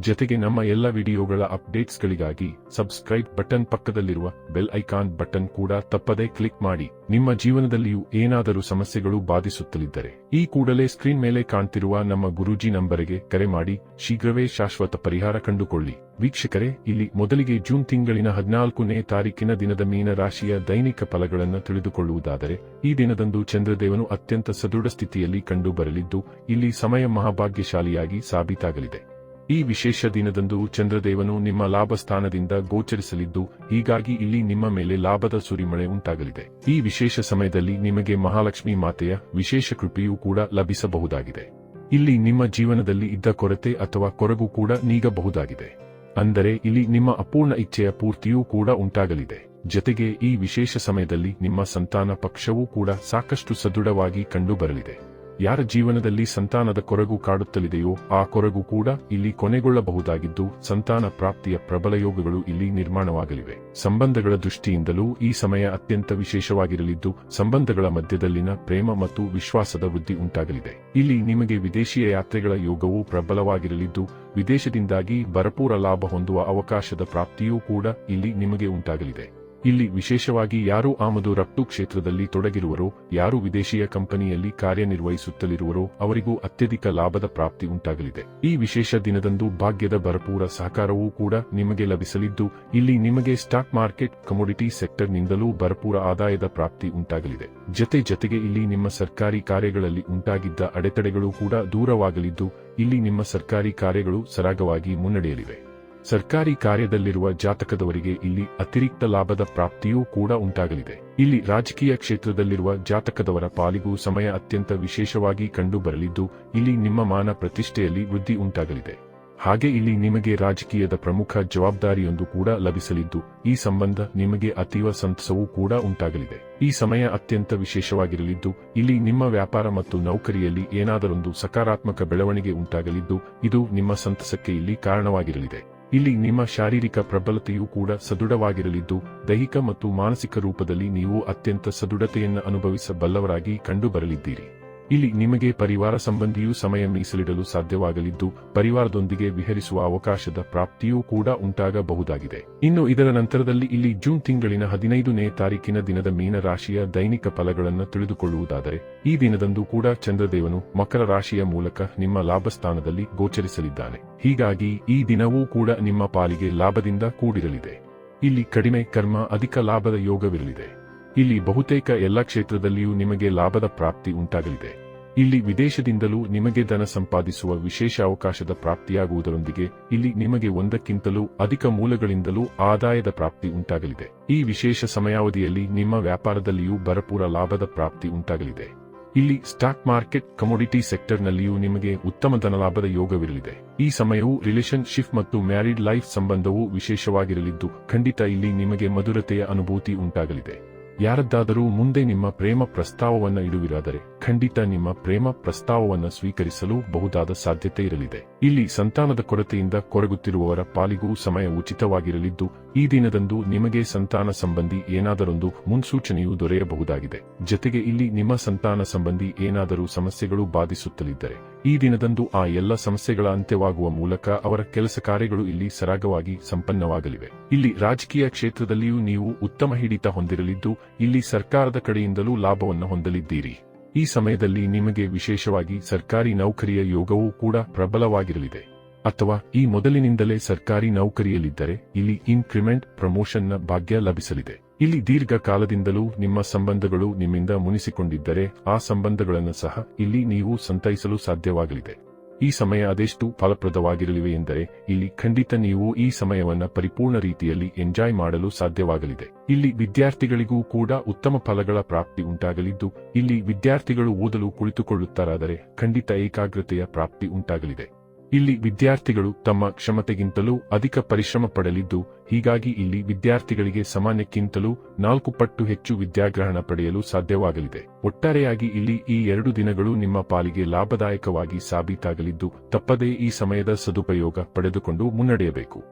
ಜೊತೆಗೆ ನಮ್ಮ ಎಲ್ಲ ವಿಡಿಯೋಗಳ ಅಪ್ಡೇಟ್ಸ್ಗಳಿಗಾಗಿ ಸಬ್ಸ್ಕ್ರೈಬ್ ಬಟನ್ ಪಕ್ಕದಲ್ಲಿರುವ ಬೆಲ್ ಐಕಾನ್ ಬಟನ್ ಕೂಡ ತಪ್ಪದೇ ಕ್ಲಿಕ್ ಮಾಡಿ. ನಿಮ್ಮ ಜೀವನದಲ್ಲಿಯೂ ಏನಾದರೂ ಸಮಸ್ಯೆಗಳು ಬಾಧಿಸುತ್ತಲಿದ್ದರೆ ಈ ಕೂಡಲೇ ಸ್ಕ್ರೀನ್ ಮೇಲೆ ಕಾಣ್ತಿರುವ ನಮ್ಮ ಗುರೂಜಿ ನಂಬರಿಗೆ ಕರೆ ಮಾಡಿ. ಶೀಘ್ರವೇ ಶಾಶ್ವತ ಪರಿಹಾರ ಕಂಡುಕೊಳ್ಳಿ. ವೀಕ್ಷಕರೇ, ಇಲ್ಲಿ ಮೊದಲಿಗೆ ಜೂನ್ ತಿಂಗಳಿನ ಹದಿನಾಲ್ಕನೇ ತಾರೀಕಿನ ದಿನದ ಮೀನ ರಾಶಿಯ ದೈನಿಕ ಫಲಗಳನ್ನು ತಿಳಿದುಕೊಳ್ಳುವುದಾದರೆ, ಈ ದಿನದಂದು ಚಂದ್ರದೇವನು ಅತ್ಯಂತ ಸದೃಢ ಸ್ಥಿತಿಯಲ್ಲಿ ಕಂಡುಬರಲಿದ್ದು, ಇಲ್ಲಿ ಸಮಯ ಮಹಾಭಾಗ್ಯಶಾಲಿಯಾಗಿ ಸಾಬೀತಾಗಲಿದೆ. ಈ ವಿಶೇಷ ದಿನದಂದು ಚಂದ್ರದೇವನು ನಿಮ್ಮ ಲಾಭ ಸ್ಥಾನದಿಂದ ಗೋಚರಿಸಲಿದ್ದು, ಹೀಗಾಗಿ ಇಲ್ಲಿ ನಿಮ್ಮ ಮೇಲೆ ಲಾಭದ ಸುರಿಮಳೆ ಉಂಟಾಗಲಿದೆ. ಈ ವಿಶೇಷ ಸಮಯದಲ್ಲಿ ನಿಮಗೆ ಮಹಾಲಕ್ಷ್ಮಿ ಮಾತೆಯ ವಿಶೇಷ ಕೃಪೆಯೂ ಕೂಡ ಲಭಿಸಬಹುದಾಗಿದೆ. ಇಲ್ಲಿ ನಿಮ್ಮ ಜೀವನದಲ್ಲಿ ಇದ್ದ ಕೊರತೆ ಅಥವಾ ಕೊರಗು ಕೂಡ ನೀಗಬಹುದಾಗಿದೆ. ಅಂದರೆ ಇಲ್ಲಿ ನಿಮ್ಮ ಅಪೂರ್ಣ ಇಚ್ಛೆಯ ಪೂರ್ತಿಯೂ ಕೂಡ ಉಂಟಾಗಲಿದೆ. ಜತೆಗೆ ಈ ವಿಶೇಷ ಸಮಯದಲ್ಲಿ ನಿಮ್ಮ ಸಂತಾನ ಪಕ್ಷವೂ ಕೂಡ ಸಾಕಷ್ಟು ಸದೃಢವಾಗಿ ಕಂಡುಬರಲಿದೆ. ಯಾರ ಜೀವನದಲ್ಲಿ ಸಂತಾನದ ಕೊರಗು ಕಾಡುತ್ತಲಿದೆಯೋ ಆ ಕೊರಗು ಕೂಡ ಇಲ್ಲಿ ಕೊನೆಗೊಳ್ಳಬಹುದಾಗಿದ್ದು ಸಂತಾನ ಪ್ರಾಪ್ತಿಯ ಪ್ರಬಲ ಯೋಗಗಳು ಇಲ್ಲಿ ನಿರ್ಮಾಣವಾಗಲಿವೆ. ಸಂಬಂಧಗಳ ದೃಷ್ಟಿಯಿಂದಲೂ ಈ ಸಮಯ ಅತ್ಯಂತ ವಿಶೇಷವಾಗಿರಲಿದ್ದು ಸಂಬಂಧಗಳ ಮಧ್ಯದಲ್ಲಿನ ಪ್ರೇಮ ಮತ್ತು ವಿಶ್ವಾಸದ ವೃದ್ಧಿ ಉಂಟಾಗಲಿದೆ. ಇಲ್ಲಿ ನಿಮಗೆ ವಿದೇಶಿಯ ಯಾತ್ರೆಗಳ ಯೋಗವು ಪ್ರಬಲವಾಗಿರಲಿದ್ದು ವಿದೇಶದಿಂದಾಗಿ ಭರಪೂರ ಲಾಭ ಹೊಂದುವ ಅವಕಾಶದ ಪ್ರಾಪ್ತಿಯೂ ಕೂಡ ಇಲ್ಲಿ ನಿಮಗೆ ಉಂಟಾಗಲಿದೆ. ಇಲ್ಲಿ ವಿಶೇಷವಾಗಿ ಯಾರು ಆಮದು ರಫ್ತು ಕ್ಷೇತ್ರದಲ್ಲಿ ತೊಡಗಿರುವರೋ, ಯಾರು ವಿದೇಶಿಯ ಕಂಪನಿಯಲ್ಲಿ ಕಾರ್ಯನಿರ್ವಹಿಸುತ್ತಲಿರುವರೋ, ಅವರಿಗೂ ಅತ್ಯಧಿಕ ಲಾಭದ ಪ್ರಾಪ್ತಿ ಉಂಟಾಗಲಿದೆ. ಈ ವಿಶೇಷ ದಿನದಂದು ಭಾಗ್ಯದ ಭರಪೂರ ಸಹಕಾರವೂ ಕೂಡ ನಿಮಗೆ ಲಭಿಸಲಿದ್ದು, ಇಲ್ಲಿ ನಿಮಗೆ ಸ್ಟಾಕ್ ಮಾರ್ಕೆಟ್, ಕಮೋಡಿಟಿ ಸೆಕ್ಟರ್ನಿಂದಲೂ ಭರಪೂರ ಆದಾಯದ ಪ್ರಾಪ್ತಿ ಉಂಟಾಗಲಿದೆ. ಜತೆ ಜತೆಗೆ ಇಲ್ಲಿ ನಿಮ್ಮ ಸರ್ಕಾರಿ ಕಾರ್ಯಗಳಲ್ಲಿ ಉಂಟಾಗಿದ್ದ ಅಡೆತಡೆಗಳು ಕೂಡ ದೂರವಾಗಲಿದ್ದು, ಇಲ್ಲಿ ನಿಮ್ಮ ಸರ್ಕಾರಿ ಕಾರ್ಯಗಳು ಸರಾಗವಾಗಿ ಮುನ್ನಡೆಯಲಿವೆ. ಸರ್ಕಾರಿ ಕಾರ್ಯದಲ್ಲಿರುವ ಜಾತಕದವರಿಗೆ ಇಲ್ಲಿ ಅತಿರಿಕ್ತ ಲಾಭದ ಪ್ರಾಪ್ತಿಯೂ ಕೂಡ ಉಂಟಾಗಲಿದೆ. ಇಲ್ಲಿ ರಾಜಕೀಯ ಕ್ಷೇತ್ರದಲ್ಲಿರುವ ಜಾತಕದವರ ಪಾಲಿಗೂ ಸಮಯ ಅತ್ಯಂತ ವಿಶೇಷವಾಗಿ ಕಂಡುಬರಲಿದ್ದು, ಇಲ್ಲಿ ನಿಮ್ಮ ಮಾನ ಪ್ರತಿಷ್ಠೆಯಲ್ಲಿ ವೃದ್ಧಿ ಉಂಟಾಗಲಿದೆ. ಹಾಗೆ ಇಲ್ಲಿ ನಿಮಗೆ ರಾಜಕೀಯದ ಪ್ರಮುಖ ಜವಾಬ್ದಾರಿಯೊಂದು ಕೂಡ ಲಭಿಸಲಿದ್ದು, ಈ ಸಂಬಂಧ ನಿಮಗೆ ಅತೀವ ಸಂತಸವೂ ಕೂಡ ಉಂಟಾಗಲಿದೆ. ಈ ಸಮಯ ಅತ್ಯಂತ ವಿಶೇಷವಾಗಿರಲಿದ್ದು, ಇಲ್ಲಿ ನಿಮ್ಮ ವ್ಯಾಪಾರ ಮತ್ತು ನೌಕರಿಯಲ್ಲಿ ಏನಾದರೊಂದು ಸಕಾರಾತ್ಮಕ ಬೆಳವಣಿಗೆ ಉಂಟಾಗಲಿದ್ದು, ಇದು ನಿಮ್ಮ ಸಂತಸಕ್ಕೆ ಇಲ್ಲಿ ಕಾರಣವಾಗಿರಲಿದೆ. ಇಲ್ಲಿ ನಿಮ್ಮ ಶಾರೀರಿಕ ಪ್ರಬಲತೆಯೂ ಕೂಡ ಸದೃಢವಾಗಿರಲಿದ್ದು, ದೈಹಿಕ ಮತ್ತು ಮಾನಸಿಕ ರೂಪದಲ್ಲಿ ನೀವು ಅತ್ಯಂತ ಸದೃಢತೆಯನ್ನು ಅನುಭವಿಸಬಲ್ಲವರಾಗಿ ಕಂಡುಬರಲಿದ್ದೀರಿ. ಇಲ್ಲಿ ನಿಮಗೆ ಪರಿವಾರ ಸಂಬಂಧಿಯೂ ಸಮಯ ಮೀಸಲಿಡಲು ಸಾಧ್ಯವಾಗಲಿದ್ದು, ಪರಿವಾರದೊಂದಿಗೆ ವಿಹರಿಸುವ ಅವಕಾಶದ ಪ್ರಾಪ್ತಿಯೂ ಕೂಡ ಉಂಟಾಗಬಹುದಾಗಿದೆ. ಇನ್ನು ಇದರ ನಂತರದಲ್ಲಿ ಇಲ್ಲಿ ಜೂನ್ ತಿಂಗಳಿನ ಹದಿನೈದನೇ ತಾರೀಕಿನ ದಿನದ ಮೀನ ರಾಶಿಯ ದೈನಿಕ ಫಲಗಳನ್ನು ತಿಳಿದುಕೊಳ್ಳುವುದಾದರೆ, ಈ ದಿನದಂದು ಕೂಡ ಚಂದ್ರದೇವನು ಮಕರ ರಾಶಿಯ ಮೂಲಕ ನಿಮ್ಮ ಲಾಭಸ್ಥಾನದಲ್ಲಿ ಗೋಚರಿಸಲಿದ್ದಾನೆ. ಹೀಗಾಗಿ ಈ ದಿನವೂ ಕೂಡ ನಿಮ್ಮ ಪಾಲಿಗೆ ಲಾಭದಿಂದ ಕೂಡಿರಲಿದೆ. ಇಲ್ಲಿ ಕಡಿಮೆ ಕರ್ಮ, ಅಧಿಕ ಲಾಭದ ಯೋಗವಿರಲಿದೆ. ಇಲ್ಲಿ ಬಹುತೇಕ ಎಲ್ಲ ಕ್ಷೇತ್ರದಲ್ಲಿಯೂ ನಿಮಗೆ ಲಾಭದ ಪ್ರಾಪ್ತಿ ಉಂಟಾಗಲಿದೆ. ಇಲ್ಲಿ ವಿದೇಶದಿಂದಲೂ ನಿಮಗೆ ಧನ ಸಂಪಾದಿಸುವ ವಿಶೇಷ ಅವಕಾಶದ ಪ್ರಾಪ್ತಿಯಾಗುವುದರೊಂದಿಗೆ ಇಲ್ಲಿ ನಿಮಗೆ ಒಂದಕ್ಕಿಂತಲೂ ಅಧಿಕ ಮೂಲಗಳಿಂದಲೂ ಆದಾಯದ ಪ್ರಾಪ್ತಿ ಉಂಟಾಗಲಿದೆ. ಈ ವಿಶೇಷ ಸಮಯಾವಧಿಯಲ್ಲಿ ನಿಮ್ಮ ವ್ಯಾಪಾರದಲ್ಲಿಯೂ ಭರಪೂರ ಲಾಭದ ಪ್ರಾಪ್ತಿ ಉಂಟಾಗಲಿದೆ. ಇಲ್ಲಿ ಸ್ಟಾಕ್ ಮಾರ್ಕೆಟ್, ಕಮೋಡಿಟಿ ಸೆಕ್ಟರ್ನಲ್ಲಿಯೂ ನಿಮಗೆ ಉತ್ತಮ ಧನಲಾಭದ ಯೋಗವಿರಲಿದೆ. ಈ ಸಮಯವು ರಿಲೇಷನ್ ಶಿಫ್ ಮತ್ತು ಮ್ಯಾರಿಡ್ ಲೈಫ್ ಸಂಬಂಧವು ವಿಶೇಷವಾಗಿರಲಿದ್ದು, ಖಂಡಿತ ಇಲ್ಲಿ ನಿಮಗೆ ಮಧುರತೆಯ ಅನುಭೂತಿ ಉಂಟಾಗಲಿದೆ. ಯಾರದ್ದಾದರೂ ಮುಂದೆ ನಿಮ್ಮ ಪ್ರೇಮ ಪ್ರಸ್ತಾವವನ್ನು ಇಡುವಿರಾದರೆ. ಖಂಡಿತ ನಿಮ್ಮ ಪ್ರೇಮ ಪ್ರಸ್ತಾವವನ್ನು ಸ್ವೀಕರಿಸಲು ಬಹುದಾದ ಸಾಧ್ಯತೆ ಇರಲಿದೆ. ಇಲ್ಲಿ ಸಂತಾನದ ಕೊರತೆಯಿಂದ ಕೊರಗುತ್ತಿರುವವರ ಪಾಲಿಗೂ ಸಮಯ ಉಚಿತವಾಗಿರಲಿದ್ದು, ಈ ದಿನದಂದು ನಿಮಗೆ ಸಂತಾನ ಸಂಬಂಧಿ ಏನಾದರೊಂದು ಮುನ್ಸೂಚನೆಯು ದೊರೆಯಬಹುದಾಗಿದೆ. ಜತೆಗೆ ಇಲ್ಲಿ ನಿಮ್ಮ ಸಂತಾನ ಸಂಬಂಧಿ ಏನಾದರೂ ಸಮಸ್ಯೆಗಳು ಬಾಧಿಸುತ್ತಲಿದ್ದರೆ, ಈ ದಿನದಂದು ಆ ಎಲ್ಲ ಸಮಸ್ಯೆಗಳ ಅಂತ್ಯವಾಗುವ ಮೂಲಕ ಅವರ ಕೆಲಸ ಕಾರ್ಯಗಳು ಇಲ್ಲಿ ಸರಾಗವಾಗಿ ಸಂಪನ್ನವಾಗಲಿವೆ. ಇಲ್ಲಿ ರಾಜಕೀಯ ಕ್ಷೇತ್ರದಲ್ಲಿಯೂ ನೀವು ಉತ್ತಮ ಹಿಡಿತ ಹೊಂದಿರಲಿದ್ದು, ಇಲ್ಲಿ ಸರ್ಕಾರದ ಕಡೆಯಿಂದಲೂ ಲಾಭವನ್ನು ಹೊಂದಲಿದ್ದೀರಿ. ಈ ಸಮಯದಲ್ಲಿ ನಿಮಗೆ ವಿಶೇಷವಾಗಿ ಸರ್ಕಾರಿ ನೌಕರಿಯ ಯೋಗವೂ ಕೂಡ ಪ್ರಬಲವಾಗಿರಲಿದೆ. ಅಥವಾ ಈ ಮೊದಲಿನಿಂದಲೇ ಸರ್ಕಾರಿ ನೌಕರಿಯಲ್ಲಿದ್ದರೆ ಇಲ್ಲಿ ಇನ್ಕ್ರಿಮೆಂಟ್ ಪ್ರಮೋಷನ್ನ ಭಾಗ್ಯ ಲಭಿಸಲಿದೆ. ಇಲ್ಲಿ ದೀರ್ಘಕಾಲದಿಂದಲೂ ನಿಮ್ಮ ಸಂಬಂಧಗಳು ನಿಮ್ಮಿಂದ ಮುನಿಸಿಕೊಂಡಿದ್ದರೆ ಆ ಸಂಬಂಧಗಳನ್ನು ಸಹ ಇಲ್ಲಿ ನೀವು ಸಂತೈಸಲು ಸಾಧ್ಯವಾಗಲಿದೆ. ಈ ಸಮಯ ಅದೆಷ್ಟು ಫಲಪ್ರದವಾಗಿರಲಿವೆ ಎಂದರೆ, ಇಲ್ಲಿ ಖಂಡಿತ ನೀವು ಈ ಸಮಯವನ್ನ ಪರಿಪೂರ್ಣ ರೀತಿಯಲ್ಲಿ ಎಂಜಾಯ್ ಮಾಡಲು ಸಾಧ್ಯವಾಗಲಿದೆ. ಇಲ್ಲಿ ವಿದ್ಯಾರ್ಥಿಗಳಿಗೂ ಕೂಡ ಉತ್ತಮ ಫಲಗಳ ಪ್ರಾಪ್ತಿ ಉಂಟಾಗಲಿದ್ದು, ಇಲ್ಲಿ ವಿದ್ಯಾರ್ಥಿಗಳು ಓದಲು ಕುಳಿತುಕೊಳ್ಳುತ್ತಾರಾದರೆ ಖಂಡಿತ ಏಕಾಗ್ರತೆಯ ಪ್ರಾಪ್ತಿ ಉಂಟಾಗಲಿದೆ. ಇಲ್ಲಿ ವಿದ್ಯಾರ್ಥಿಗಳು ತಮ್ಮ ಕ್ಷಮತೆಗಿಂತಲೂ ಅಧಿಕ ಪರಿಶ್ರಮ ಪಡಲಿದ್ದು, ಹೀಗಾಗಿ ಇಲ್ಲಿ ವಿದ್ಯಾರ್ಥಿಗಳಿಗೆ ಸಮಾನಕ್ಕಿಂತಲೂ ನಾಲ್ಕು ಪಟ್ಟು ಹೆಚ್ಚು ವಿದ್ಯಾಗ್ರಹಣ ಪಡೆಯಲು ಸಾಧ್ಯವಾಗಲಿದೆ. ಒಟ್ಟಾರೆಯಾಗಿ ಇಲ್ಲಿ ಈ ಎರಡು ದಿನಗಳು ನಿಮ್ಮ ಪಾಲಿಗೆ ಲಾಭದಾಯಕವಾಗಿ ಸಾಬೀತಾಗಲಿದ್ದು, ತಪ್ಪದೇ ಈ ಸಮಯದ ಸದುಪಯೋಗ ಪಡೆದುಕೊಂಡು ಮುನ್ನಡೆಯಬೇಕು.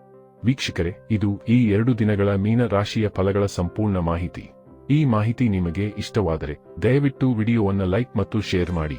ವೀಕ್ಷಕರೇ, ಇದು ಈ ಎರಡು ದಿನಗಳ ಮೀನ ರಾಶಿಯ ಫಲಗಳ ಸಂಪೂರ್ಣ ಮಾಹಿತಿ. ಈ ಮಾಹಿತಿ ನಿಮಗೆ ಇಷ್ಟವಾದರೆ, ದಯವಿಟ್ಟು ವಿಡಿಯೋವನ್ನು ಲೈಕ್ ಮತ್ತು ಶೇರ್ ಮಾಡಿ.